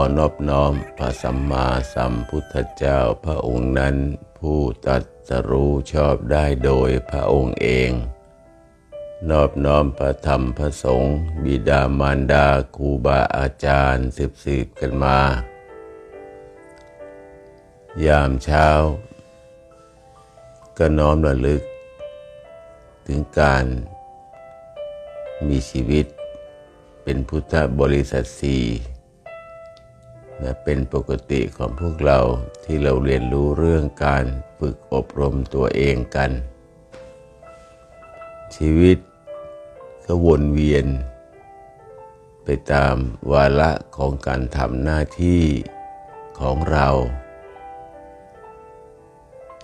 ขอนอบน้อมพระสัมมาสัมพุทธเจ้าพระองค์นั้น ผู้ตรัสรู้ชอบได้โดยพระองค์เอง นอบน้อมพระธรรมพระสงฆ์บิดามารดาครูบาอาจารย์สืบสืบกันมา ยามเช้า ก็น้อมระลึก ถึงการมีชีวิตเป็นพุทธบริษัทสี่ นะเป็นปกติของพวกเราที่เราเรียนรู้เรื่องการฝึกอบรมตัวเองกัน ชีวิตก็วนเวียน ไปตามวาระของการทำหน้าที่ของเรา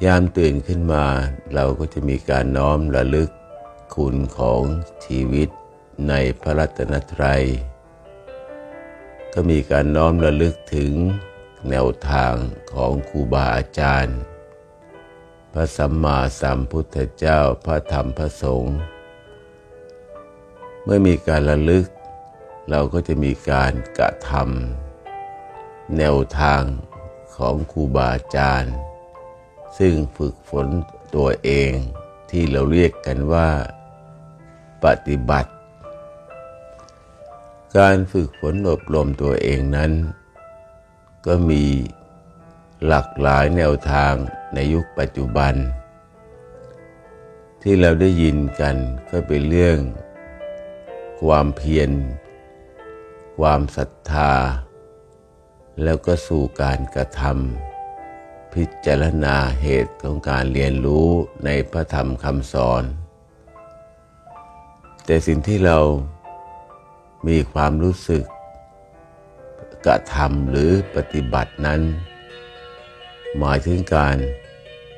ยามตื่นขึ้นมาเราก็จะมีการน้อมระลึกคุณของชีวิตในพระรัตนตรัย ก็มีการน้อมระลึกถึงแนวทางของครูบาอาจารย์ พระสัมมาสัมพุทธเจ้าพระธรรมพระสงฆ์เมื่อมีการระลึก เราก็จะมีการกระทำแนวทางของครูบาอาจารย์ ซึ่งฝึกฝนตัวเองที่เราเรียกกันว่า ปฏิบัติ การฝึกฝนอบรมตัวเองนั้น ก็มีหลากหลายแนวทางในยุคปัจจุบัน ที่เราได้ยินกันก็เป็นเรื่อง ความเพียร ความศรัทธา แล้วก็สู่การกระทำพิจารณาเหตุของการเรียนรู้ในพระธรรมคำสอน แต่สิ่งที่เรา มีความรู้สึก กระทำหรือปฏิบัตินั้น หมายถึงการ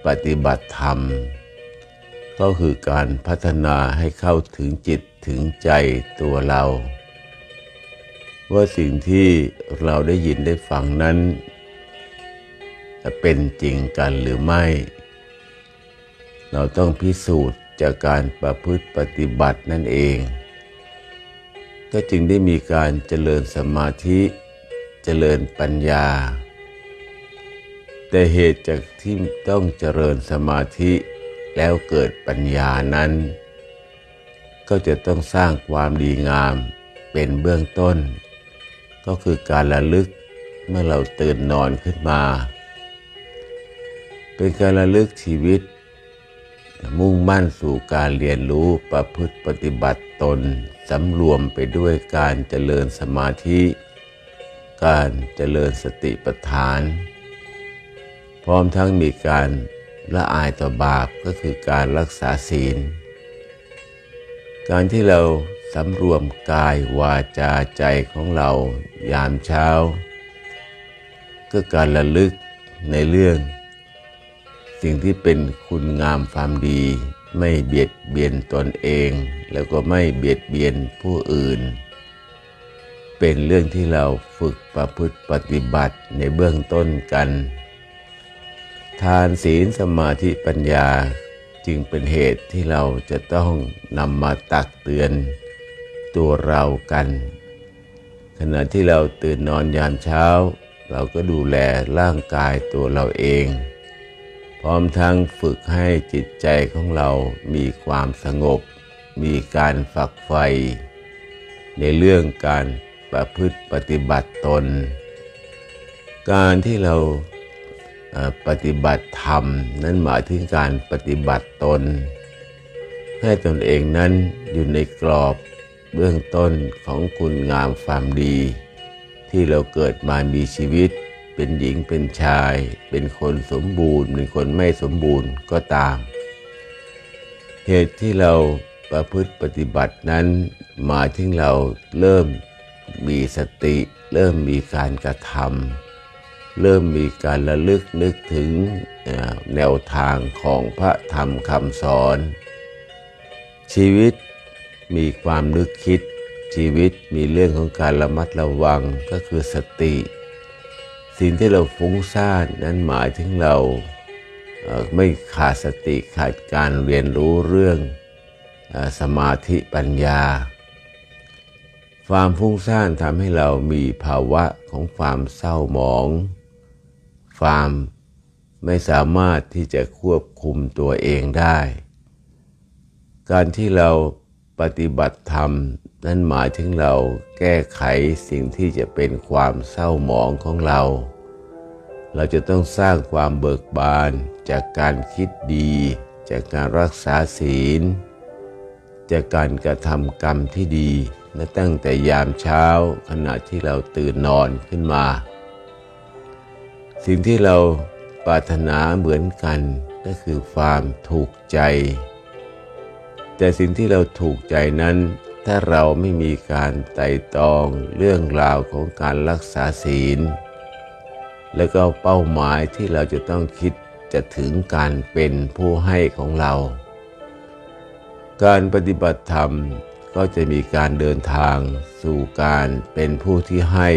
ปฏิบัติธรรม ก็คือการพัฒนาให้เข้าถึงจิตถึงใจตัวเรา ว่าสิ่งที่เราได้ยินได้ฟังนั้นเป็นจริงกันหรือไม่ เราต้องพิสูจน์จากการประพฤติปฏิบัตินั่นเอง ก็จึงได้มีการเจริญสมาธิเจริญปัญญา แต่เหตุจากที่ต้องเจริญสมาธิแล้วเกิดปัญญานั้น ก็จะต้องสร้างความดีงามเป็นเบื้องต้น ก็คือการระลึกเมื่อเราตื่นนอนขึ้นมา เป็นการระลึกชีวิต มุ่งมั่นสู่การเรียนรู้ประพฤติปฏิบัติตนสำรวมไปด้วยการเจริญสมาธิ การเจริญสติปัฏฐาน พร้อมทั้งมีการละอายต่อบาปก็คือการรักษาศีล การที่เราสำรวมกายวาจาใจของเรายามเช้า ก็การระลึกในเรื่อง สิ่งที่เป็นคุณงามความดี ไม่เบียดเบียนตนเอง แล้วก็ไม่เบียดเบียนผู้อื่น เป็นเรื่องที่เราฝึกประพฤติปฏิบัติในเบื้องต้นกัน ทานศีลสมาธิปัญญาจึงเป็นเหตุที่เราจะต้องนำมาตักเตือนตัวเรากัน ขณะที่เราตื่นนอนยามเช้า เราก็ดูแลร่างกายตัวเราเอง ร้อมทั้งฝึกให้จิตใจของเรามีความสงบ มีการฝักใฝ่ในเรื่องการประพฤติปฏิบัติตน การที่เราปฏิบัติธรรม นั้นหมายถึงการปฏิบัติตน ให้ตนเองนั้นอยู่ในกรอบเบื้องต้นของคุณงามความดี ที่เราเกิดมามีชีวิต เป็นหญิงเป็นชาย เป็นคนสมบูรณ์ เป็นคนไม่สมบูรณ์ก็ตาม เหตุที่เราประพฤติปฏิบัตินั้นหมายถึงเราเริ่มมีสติ เริ่มมีการกระทำเริ่มมีการระลึกนึกถึงแนวทางของพระธรรมคำสอน ชีวิตมีความนึกคิดชีวิตมีเรื่องของการระมัดระวังก็คือสติ สิ่งที่เราฟุ้งซ่านนั้นหมายถึงเราไม่ขาดสติขาดการเรียนรู้เรื่องสมาธิปัญญา ความฟุ้งซ่านทำให้เรามีภาวะของความเศร้าหมอง ความไม่สามารถที่จะควบคุมตัวเองได้ การที่เรา ปฏิบัติธรรม นั่นหมายถึงเราแก้ไขสิ่งที่จะเป็นความเศร้าหมองของเรา เราจะต้องสร้างความเบิกบานจากการคิดดี จากการรักษาศีล จากการกระทำกรรมที่ดีและตั้งแต่ยามเช้าขณะที่เราตื่นนอนขึ้นมา สิ่งที่เราปรารถนาเหมือนกันก็คือความถูกใจ แต่สิ่งที่เราถูกใจนั้น ถ้าเราไม่มีการไต่ตองเรื่องราวของการรักษาศีล แล้วก็เป้าหมายที่เราจะต้องคิดจะถึงการเป็นผู้ให้ของเรา การปฏิบัติธรรมก็จะมีการเดินทางสู่การเป็นผู้ที่ให้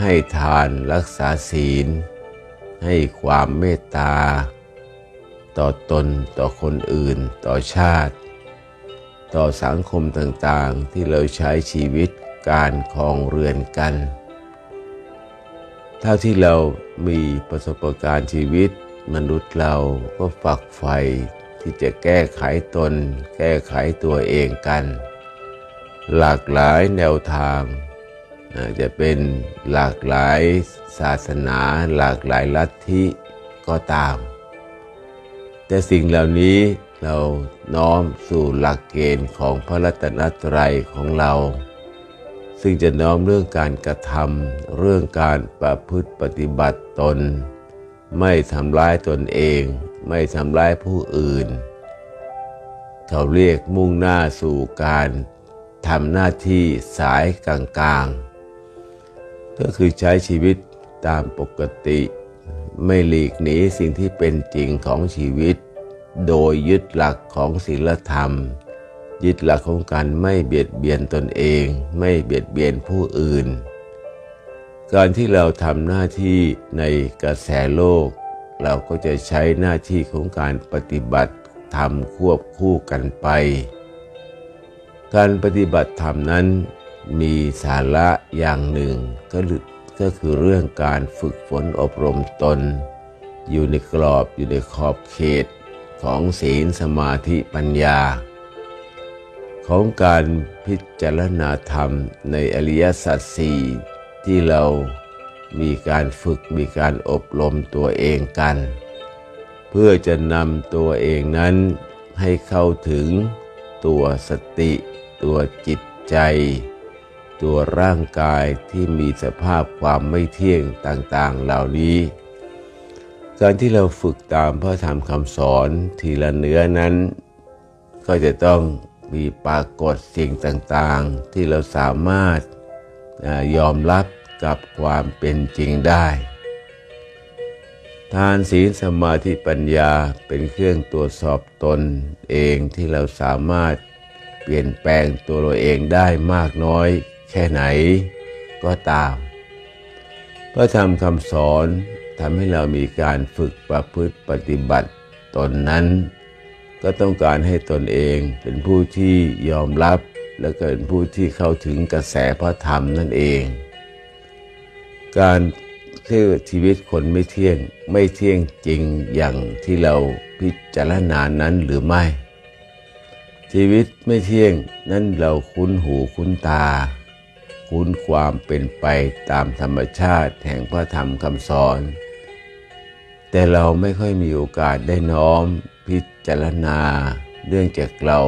ให้ทานรักษาศีล ให้ความเมตตา ต่อตนต่อคนอื่น ต่อชาติ ต่อสังคมต่างๆ ที่เราใช้ชีวิตการครองเรือนกัน เท่าที่เรามีประสบการณ์ชีวิต มนุษย์เราก็ฝักใฝ่ที่จะแก้ไขตน แก้ไขตัวเองกัน หลากหลายแนวทางจะเป็นหลากหลายศาสนา หลากหลายลัทธิก็ตาม แต่สิ่งเหล่านี้เราน้อมสู่หลักเกณฑ์ของพระรัตนตรัยของเรา ซึ่งจะน้อมเรื่องการกระทำเรื่องการประพฤติปฏิบัติตน ไม่ทำร้ายตนเอง ไม่ทำร้ายผู้อื่น เขาเรียกมุ่งหน้าสู่การทำหน้าที่สายกลางๆ ก็คือใช้ชีวิตตามปกติ ไม่หลีกหนีสิ่งที่เป็นจริงของชีวิต โดยยึดหลักของศีลธรรม ยึดหลักของการไม่เบียดเบียนตนเอง ไม่เบียดเบียนผู้อื่น การที่เราทำหน้าที่ในกระแสโลก เราก็จะใช้หน้าที่ของการปฏิบัติธรรมควบคู่กันไป การปฏิบัติธรรมนั้นมีสาระอย่างหนึ่งก็ ก็คือเรื่องการฝึกฝนอบรมตน อยู่ในกรอบอยู่ในขอบเขตของศีลสมาธิปัญญา ของการพิจารณาธรรมในอริยสัจสี่ที่เรามีการฝึกมีการอบรมตัวเองกัน เพื่อจะนำตัวเองนั้นให้เข้าถึงตัวสติ ตัวจิตใจ ตัวร่างกายที่มีสภาพความไม่เที่ยงต่างๆเหล่านี้ การที่เราฝึกตามพระธรรมคำสอนทีละเนื้อนั้น ก็จะต้องมีปรากฏสิ่งต่างๆ ที่เราสามารถยอมรับกับความเป็นจริงได้ ทานศีลสมาธิปัญญาเป็นเครื่องตรวจสอบตนเองที่เราสามารถเปลี่ยนแปลงตัวเราเองได้มากน้อย แค่ไหนก็ตาม พระธรรมคำสอนทำให้เรามีการฝึกประพฤติปฏิบัติตนนั้น ก็ต้องการให้ตนเองเป็นผู้ที่ยอมรับและก็เป็นผู้ที่เข้าถึงกระแสพระธรรมนั่นเอง การคือชีวิตคนไม่เที่ยงไม่เที่ยงจริงอย่างที่เราพิจารณานั้นหรือไม่ ชีวิตไม่เที่ยงนั้นเราคุ้นหูคุ้นตา คุ้นความเป็นไปตามธรรมชาติแห่งพระธรรมคำสอน แต่เราไม่ค่อยมีโอกาสได้น้อมพิจารณาเรื่องจากเรา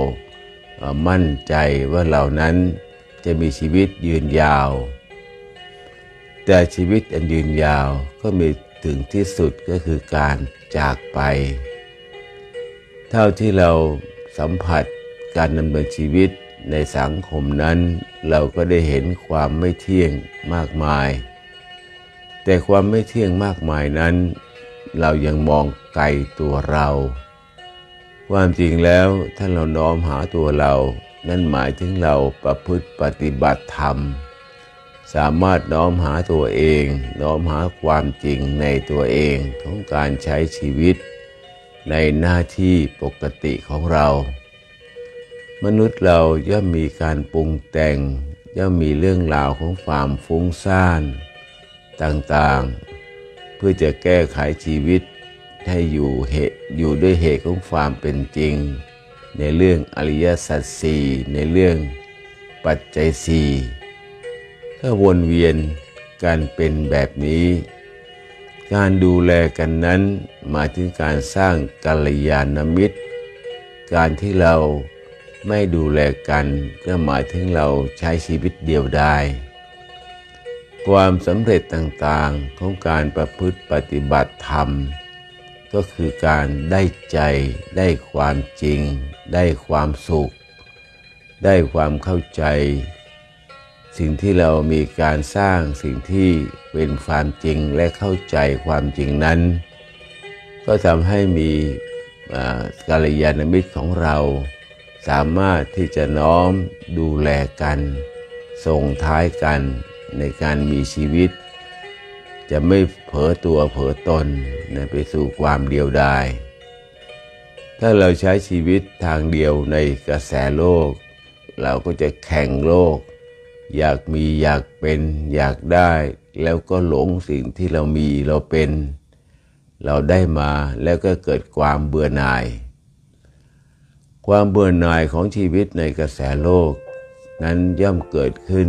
มั่นใจว่าเหล่านั้นจะมีชีวิตยืนยาว แต่ชีวิตอันยืนยาวก็มีถึงที่สุดก็คือการจากไป เท่าที่เราสัมผัสการดำเนินชีวิต ในสังคมนั้นเราก็ได้เห็นความไม่เที่ยงมากมาย แต่ความไม่เที่ยงมากมายนั้น เรายังมองไกลตัวเรา ความจริงแล้วถ้าเราน้อมหาตัวเรา นั่นหมายถึงเราประพฤติปฏิบัติธรรม สามารถน้อมหาตัวเอง น้อมหาความจริงในตัวเองของการใช้ชีวิต ในหน้าที่ปกติของเรา มนุษย์เราย่อมมีการปรุงแต่ง ย่อมมีเรื่องราวของความฟุ้งซ่าน ต่างๆ เพื่อจะแก้ไขชีวิตให้อยู่เหตุอยู่ด้วยเหตุของความเป็นจริง ในเรื่องอริยสัจสี่ในเรื่องปัจจัยสี่ถ้าวนเวียนการเป็นแบบนี้ การดูแลกันนั้นหมายถึงการสร้างกัลยาณมิตร การที่เรา ไม่ดูแลกัน ก็หมายถึงเราใช้ชีวิตเดียวได้ความสำเร็จต่างๆของการประพฤติปฏิบัติธรรม ก็คือการได้ใจ ได้ความจริง ได้ความสุข ได้ความเข้าใจ สิ่งที่เรามีการสร้างสิ่งที่เป็นความจริงและเข้าใจความจริงนั้น ก็ทำให้มีกัลยาณมิตรของเรา สามารถที่จะน้อมดูแลกัน ส่งท้ายกันในการมีชีวิต จะไม่เผลอตัวเผลอตนนะไปสู่ความเดียวดายถ้าเราใช้ชีวิตทางเดียวในกระแสโลก เราก็จะแข่งโลก อยากมีอยากเป็นอยากได้ แล้วก็หลงสิ่งที่เรามีเราเป็น เราได้มาแล้วก็เกิดความเบื่อหน่าย ความเบื่อหน่ายของชีวิตในกระแสโลก นั้นย่อมเกิดขึ้น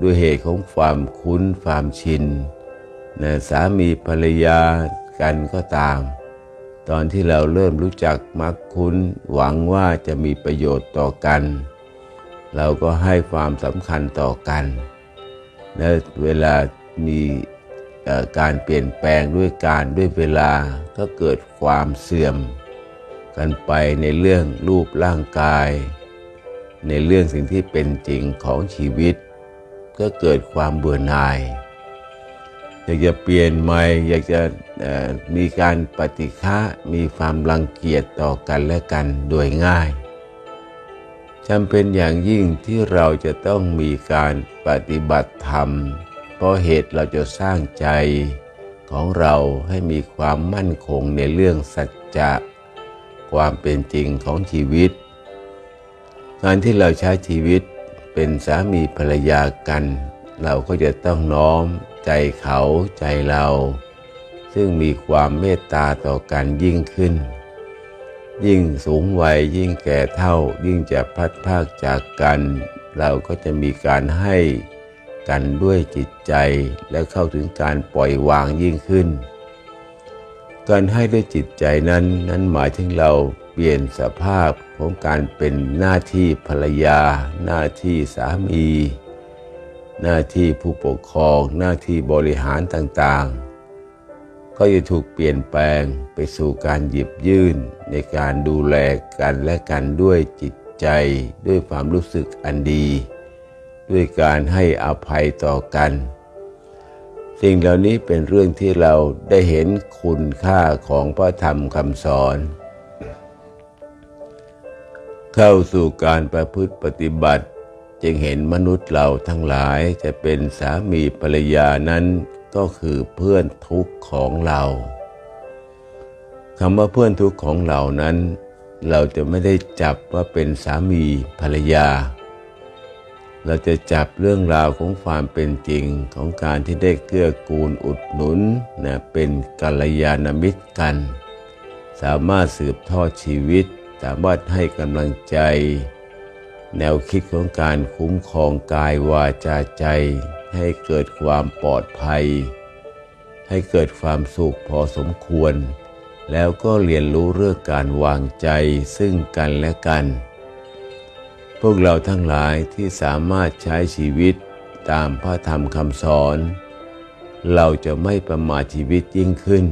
ด้วยเหตุของความคุ้นความชินนะสามีภรรยากันก็ตาม ตอนที่เราเริ่มรู้จักมักคุ้นหวังว่าจะมีประโยชน์ต่อกัน เราก็ให้ความสำคัญต่อกัน และเวลามีการเปลี่ยนแปลงด้วยการด้วยเวลาก็เกิดความเสื่อม กันไปในเรื่องรูปร่างกาย ในเรื่องสิ่งที่เป็นจริงของชีวิต ก็เกิดความเบื่อหน่าย อยากจะเปลี่ยนใหม่ อยากจะมีการปฏิฆะมีความรังเกียจต่อกันและกันโดยง่ายจำเป็นอย่างยิ่งที่เราจะต้องมีการปฏิบัติธรรม เพราะเหตุเราจะสร้างใจของเราให้มีความมั่นคงในเรื่องสัจจะ ความเป็นจริงของชีวิต การที่เราใช้ชีวิตเป็นสามีภรรยากัน เราก็จะต้องน้อมใจเขาใจเรา ซึ่งมีความเมตตาต่อกันยิ่งขึ้น ยิ่งสูงวัยยิ่งแก่เท่ายิ่งจะพัดภาคจากกัน เราก็จะมีการให้กันด้วยจิตใจและเข้าถึงการปล่อยวางยิ่งขึ้น การให้ด้วยจิตใจนั้นนั้นหมายถึงเราเปลี่ยนสภาพของการเป็นหน้าที่ภรรยา หน้าที่สามี หน้าที่ผู้ปกครอง หน้าที่บริหารต่างๆ ก็จะถูกเปลี่ยนแปลงไปสู่การหยิบยื่นในการดูแลกันและกันด้วยจิตใจ ด้วยความรู้สึกอันดี ด้วยการให้อภัยต่อกัน สิ่งเหล่านี้เป็นเรื่องที่เราได้เห็นคุณค่าของพระธรรมคำสอน เข้าสู่การประพฤติปฏิบัติ จึงเห็นมนุษย์เราทั้งหลายจะเป็นสามีภรรยานั้นก็คือเพื่อนทุกข์ของเราคำว่าเพื่อนทุกข์ของเรานั้น เราจะไม่ได้จับว่าเป็นสามีภรรยา เราจะจับเรื่องราวของความเป็นจริงของการที่ได้เกื้อกูลอุดหนุนนะเป็นกัลยาณมิตรกัน สามารถสืบทอดชีวิต สามารถให้กำลังใจ แนวคิดของการคุ้มครองกายวาจาใจ ให้เกิดความปลอดภัย ให้เกิดความสุขพอสมควร แล้วก็เรียนรู้เรื่องการวางใจซึ่งกันและกัน พวกเราทั้งหลายที่สามารถใช้ชีวิตตามพระธรรมคำสอน เราจะไม่ประมาทชีวิตยิ่งขึ้น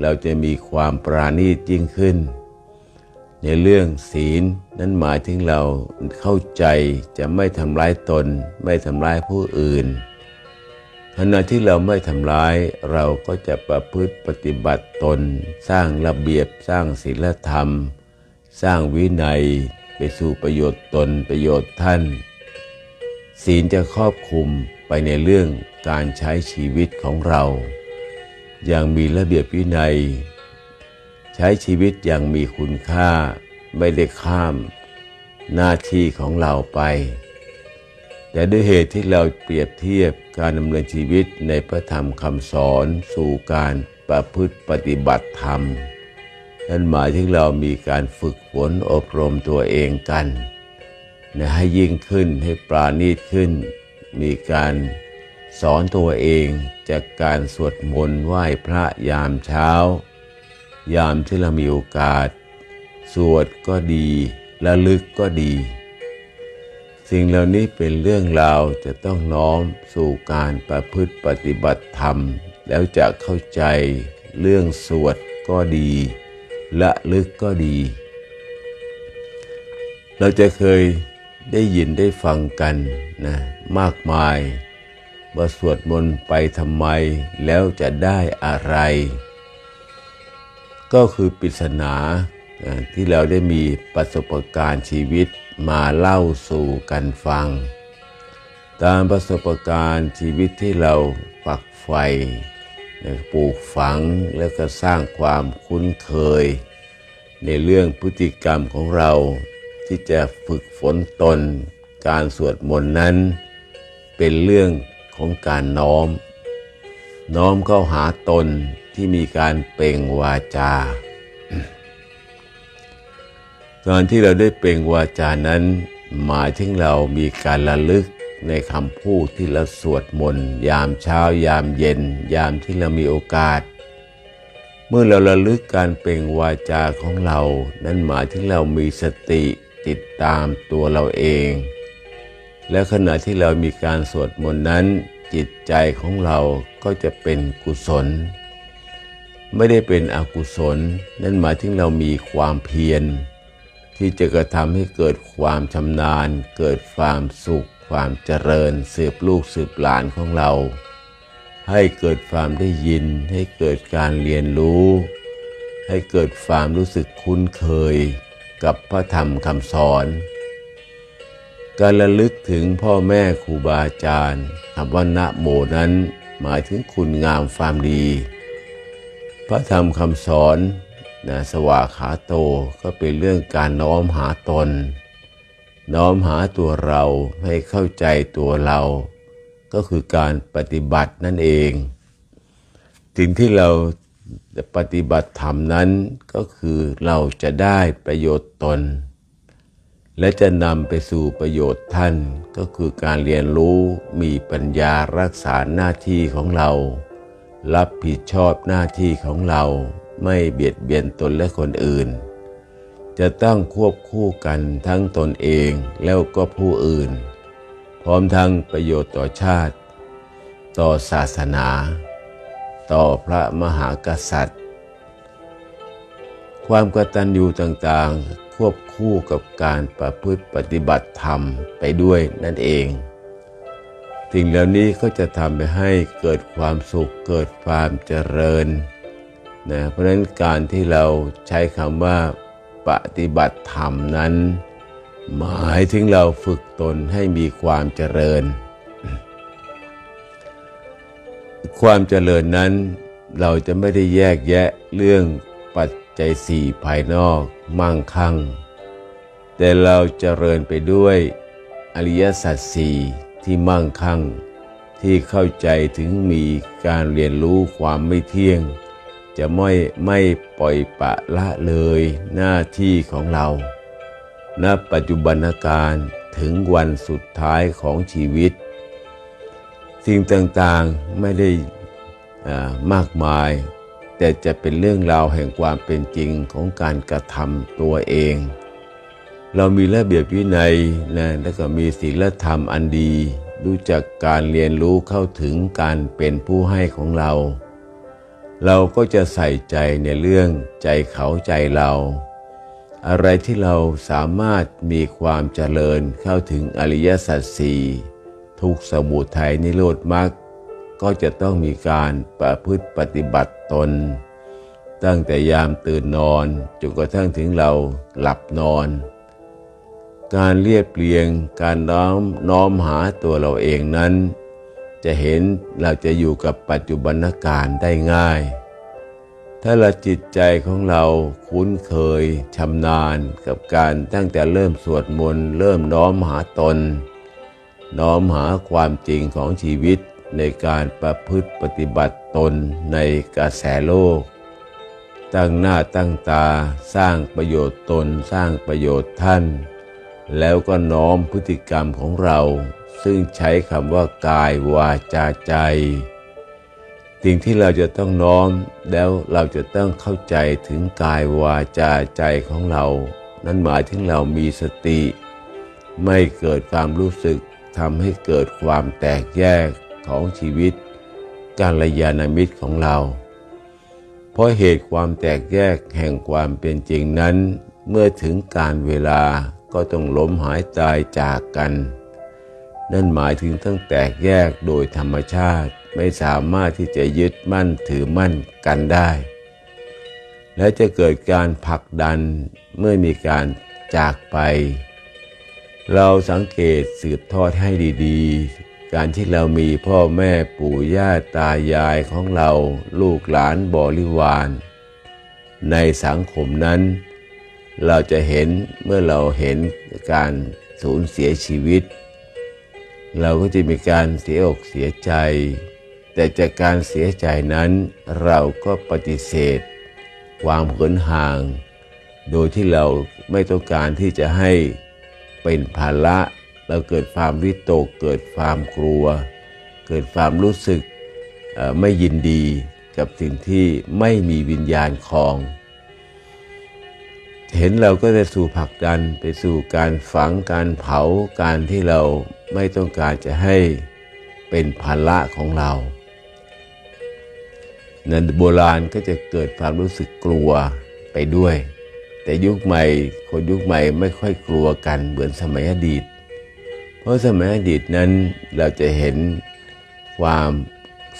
เราจะมีความปราณีตยิ่งขึ้น ในเรื่องศีลนั้นหมายถึงเราเข้าใจจะไม่ทำร้ายตน ไม่ทำร้ายผู้อื่นขณะที่เราไม่ทำร้ายเราก็จะประพฤติปฏิบัติตน สร้างระเบียบสร้างศีลธรรม สร้างวินัย ไปสู่ประโยชน์ตนประโยชน์ท่าน ศีลจะครอบคลุมไปในเรื่องการใช้ชีวิตของเรา อย่างมีระเบียบวินัย ใช้ชีวิตอย่างมีคุณค่าไม่ได้ข้ามหน้าที่ของเราไป แต่ด้วยเหตุที่เราเปรียบเทียบการดำเนินชีวิตในพระธรรมคำสอนสู่การประพฤติปฏิบัติธรรม นั่นหมายถึงเรามีการฝึกฝนอบรมตัวเองกันนะให้ยิ่งขึ้นให้ปราณีตขึ้น มีการสอนตัวเองจากการสวดมนต์ไหว้พระยามเช้า ยามที่เรามีโอกาส สวดก็ดีระลึกก็ดี สิ่งเหล่านี้เป็นเรื่องราวจะต้องน้อมสู่การประพฤติปฏิบัติธรรม แล้วจะเข้าใจเรื่องสวดก็ดี ละลึกก็ดี เราจะเคยได้ยินได้ฟังกันนะมากมายว่าสวดมนต์ไปทำไมแล้วจะได้อะไร ก็คือปริศนาที่เราได้มีประสบการณ์ชีวิตมาเล่าสู่กันฟัง ตามประสบการณ์ชีวิตที่เราฝักใฝ่ ปลูกฝังแล้วก็สร้างความคุ้นเคย ในเรื่องพฤติกรรมของเรา ที่จะฝึกฝนตน การสวดมนต์นั้น เป็นเรื่องของการน้อม น้อมเข้าหาตนที่มีการเปล่งวาจา การที่เราได้เปล่งวาจานั้น หมายถึงเรามีการระลึก ในคำพูดที่เราสวดมนต์ยามเช้ายามเย็น ยามที่เรามีโอกาส เมื่อเราระลึกการเปล่งวาจาของเรา นั้นหมายถึงเรามีสติติดตามตัวเราเอง และขณะที่เรามีการสวดมนต์นั้น จิตใจของเราก็จะเป็นกุศล ไม่ได้เป็นอกุศล นั่นหมายถึงเรามีความเพียรที่จะกระทำให้เกิดความชำนาญ เกิดความสุข ความเจริญสืบลูกสืบหลานของเรา ให้เกิดความได้ยิน ให้เกิดการเรียนรู้ ให้เกิดความรู้สึกคุ้นเคยกับพระธรรมคำสอน การระลึกถึงพ่อแม่ครูบาอาจารย์คำว่านะโมนั้นหมายถึงคุณงามความดี พระธรรมคำสอนนะสวาขาโตก็เป็นเรื่องการน้อมหาตน น้อมหาตัวเราให้เข้าใจตัวเรา ก็คือการปฏิบัตินั่นเองสิ่งที่เราปฏิบัติธรรมนั้นก็คือเราจะได้ประโยชน์ตน และจะนำไปสู่ประโยชน์ท่านก็คือการเรียนรู้มีปัญญารักษาหน้าที่ของเรา รับผิดชอบหน้าที่ของเรา ไม่เบียดเบียนตนและคนอื่น จะต้องควบคู่กันทั้งตนเองแล้วก็ผู้อื่น พร้อมทั้งประโยชน์ต่อชาติ ต่อศาสนา ต่อพระมหากษัตริย์ ความกตัญญูต่างๆ ควบคู่กับการประพฤติปฏิบัติธรรมไปด้วยนั่นเองสิ่งเหล่านี้ก็จะทำไปให้เกิดความสุขเกิดความเจริญนะเพราะฉะนั้นการที่เราใช้คำว่า ปฏิบัติธรรมนั้น หมายถึงเราฝึกตนให้มีความเจริญ ความเจริญนั้นเราจะไม่ได้แยกแยะเรื่องปัจจัยสี่ภายนอกมั่งคั่ง แต่เราเจริญไปด้วยอริยสัจสี่ที่มั่งคั่ง ที่เข้าใจถึงมีการเรียนรู้ความไม่เที่ยง จะไม่ไม่ปล่อยปะละเลยหน้าที่ของเรา ณ ปัจจุบันการถึงวันสุดท้ายของชีวิต สิ่งต่างๆไม่ได้มากมาย แต่จะเป็นเรื่องราวแห่งความเป็นจริงของการกระทำตัวเอง เรามีระเบียบวินัยนะแล้วก็มีศีลธรรมอันดี รู้จักการเรียนรู้เข้าถึงการเป็นผู้ให้ของเรา เราก็จะใส่ใจในเรื่องใจเขาใจเรา อะไรที่เราสามารถมีความเจริญเข้าถึงอริยสัจสี่ทุกสมุทัยนิโรธมรรคก็จะต้องมีการประพฤติปฏิบัติตน ตั้งแต่ยามตื่นนอนจนกระทั่งถึงเราหลับนอน การเรียบเรียงการน้อมน้อมหาตัวเราเองนั้น จะเห็นเราจะอยู่กับปัจจุบันการได้ง่าย ถ้าเราจิตใจของเราคุ้นเคยชำนาญกับการตั้งแต่เริ่มสวดมนต์เริ่มน้อมหาตน น้อมหาความจริงของชีวิตในการประพฤติปฏิบัติตนในกระแสโลก ตั้งหน้าตั้งตาสร้างประโยชน์ตนสร้างประโยชน์ท่าน แล้วก็น้อมพฤติกรรมของเรา ซึ่งใช้คำว่ากายวาจาใจ สิ่งที่เราจะต้องน้อมแล้วเราจะต้องเข้าใจถึงกายวาจาใจของเรา นั่นหมายถึงเรามีสติ ไม่เกิดความรู้สึกทำให้เกิดความแตกแยกของชีวิต การระยานามิตรของเรา เพราะเหตุความแตกแยกแห่งความเป็นจริงนั้น เมื่อถึงการเวลาก็ต้องล้มหายตายจากกัน นั่นหมายถึงตั้งแตกแยกโดยธรรมชาติไม่สามารถที่จะยึดมั่นถือมั่นกันได้ และจะเกิดการผลักดันเมื่อมีการจากไป เราสังเกตสืบทอดให้ดีๆ การที่เรามีพ่อแม่ปู่ย่าตายายของเราลูกหลานบริวาร ในสังคมนั้น เราจะเห็นเมื่อเราเห็นการสูญเสียชีวิต เราก็จะมีการเสียอกเสียใจ แต่จากการเสียใจนั้นเราก็ปฏิเสธ ความเหินห่าง โดยที่เราไม่ต้องการที่จะให้เป็นภาระเราเกิดความวิตก เกิดความกลัว เกิดความรู้สึกไม่ยินดีกับสิ่งที่ไม่มีวิญญาณคอง เห็นเราก็จะสู่ผลักดันไปสู่การฝังการเผาการที่เราไม่ต้องการจะให้เป็นภาระของเรานั้นโบราณก็จะเกิดความรู้สึกกลัวไปด้วย แต่ยุคใหม่คนยุคใหม่ไม่ค่อยกลัวกันเหมือนสมัยอดีต เพราะสมัยอดีตนั้นเราจะเห็นความ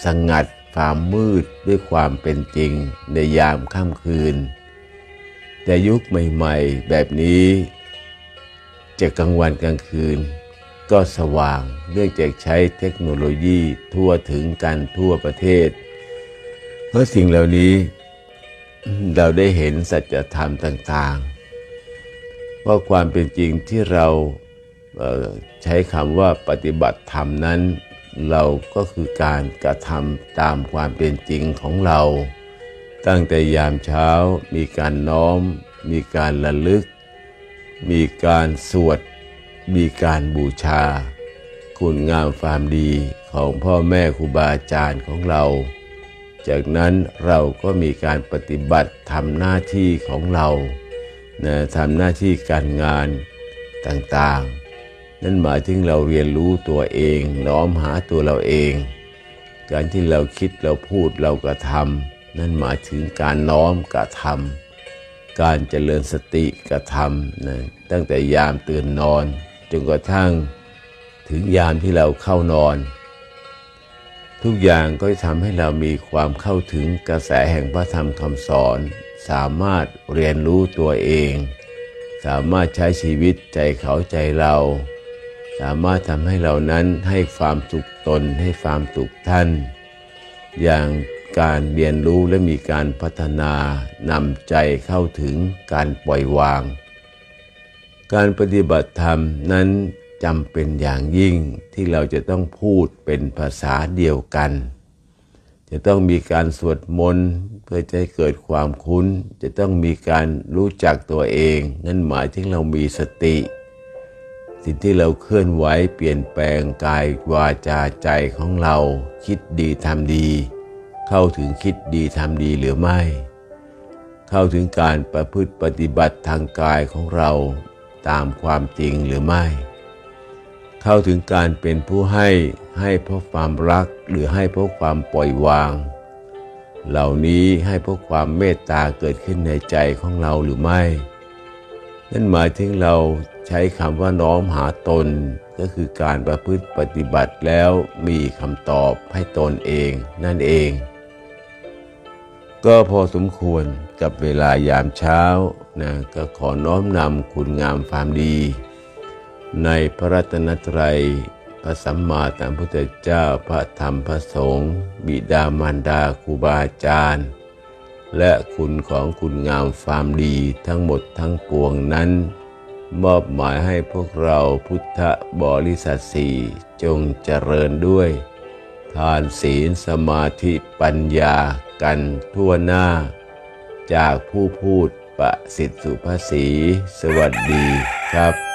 สงัดความมืดด้วยความเป็นจริงในยามค่ำคืน แต่ยุคใหม่ๆ แบบนี้จะกลางวันกลางคืน ก็สว่างเนื่องจากใช้เทคโนโลยีทั่วถึงกันทั่วประเทศ เพราะสิ่งเหล่านี้เราได้เห็นสัจธรรมต่างๆ ว่าความเป็นจริงที่เราเใช้คำว่าปฏิบัติธรรมนั้น เราก็คือการกระทำตามความเป็นจริงของเรา ตั้งแต่ยามเช้ามีการน้อม มีการระลึก มีการสวด มีการบูชา คุณงามความดีของพ่อแม่ครูบาอาจารย์ของเรา จากนั้นเราก็มีการปฏิบัติทำหน้าที่ของเรานะทำหน้าที่การงานต่างๆ นั่นหมายถึงเราเรียนรู้ตัวเอง น้อมหาตัวเราเอง การที่เราคิดเราพูดเรากระทำ นั่นหมายถึงการน้อมกระทำการเจริญสติกระทำนะตั้งแต่ยามตื่นนอน จนกระทั่งถึงยามที่เราเข้านอน ทุกอย่างก็จะทำให้เรามีความเข้าถึงกระแสแห่งพระธรรมคำสอน สามารถเรียนรู้ตัวเอง สามารถใช้ชีวิตใจเขาใจเรา สามารถทำให้เรานั้นให้ความสุขตนให้ความสุขท่าน อย่าง การเรียนรู้และมีการพัฒนานำใจเข้าถึงการปล่อยวาง การปฏิบัติธรรมนั้นจำเป็นอย่างยิ่งที่เราจะต้องพูดเป็นภาษาเดียวกัน จะต้องมีการสวดมนต์เพื่อจะให้เกิดความคุ้น จะต้องมีการรู้จักตัวเอง นั่นหมายถึงเรามีสติ สิ่งที่เราเคลื่อนไหวเปลี่ยนแปลงกายวาจาใจของเรา คิดดีทำดี เข้าถึงคิดดีทำดีหรือไม่ เข้าถึงการประพฤติปฏิบัติทางกายของเราตามความจริงหรือไม่ เข้าถึงการเป็นผู้ให้ให้เพราะความรักหรือให้เพราะความปล่อยวาง เหล่านี้ให้เพราะความเมตตาเกิดขึ้นในใจของเราหรือไม่ นั่นหมายถึงเราใช้คำว่าน้อมหาตนก็คือการประพฤติปฏิบัติแล้วมีคำตอบให้ตนเองนั่นเอง ก็พอสมควรกับเวลายามเช้านะก็ขอน้อมนำคุณงามความดี ในพระรัตนตรัย พระสัมมาสัมพุทธเจ้าพระธรรมพระสงฆ์บิดามารดาครูบาอาจารย์ และคุณของคุณงามความดีทั้งหมดทั้งปวงนั้น มอบหมายให้พวกเราพุทธบริษัทสี่จงเจริญด้วย ทานศีลสมาธิปัญญา กันทั่วหน้า จากผู้พูดประสิทธิสุภาษี สวัสดีครับ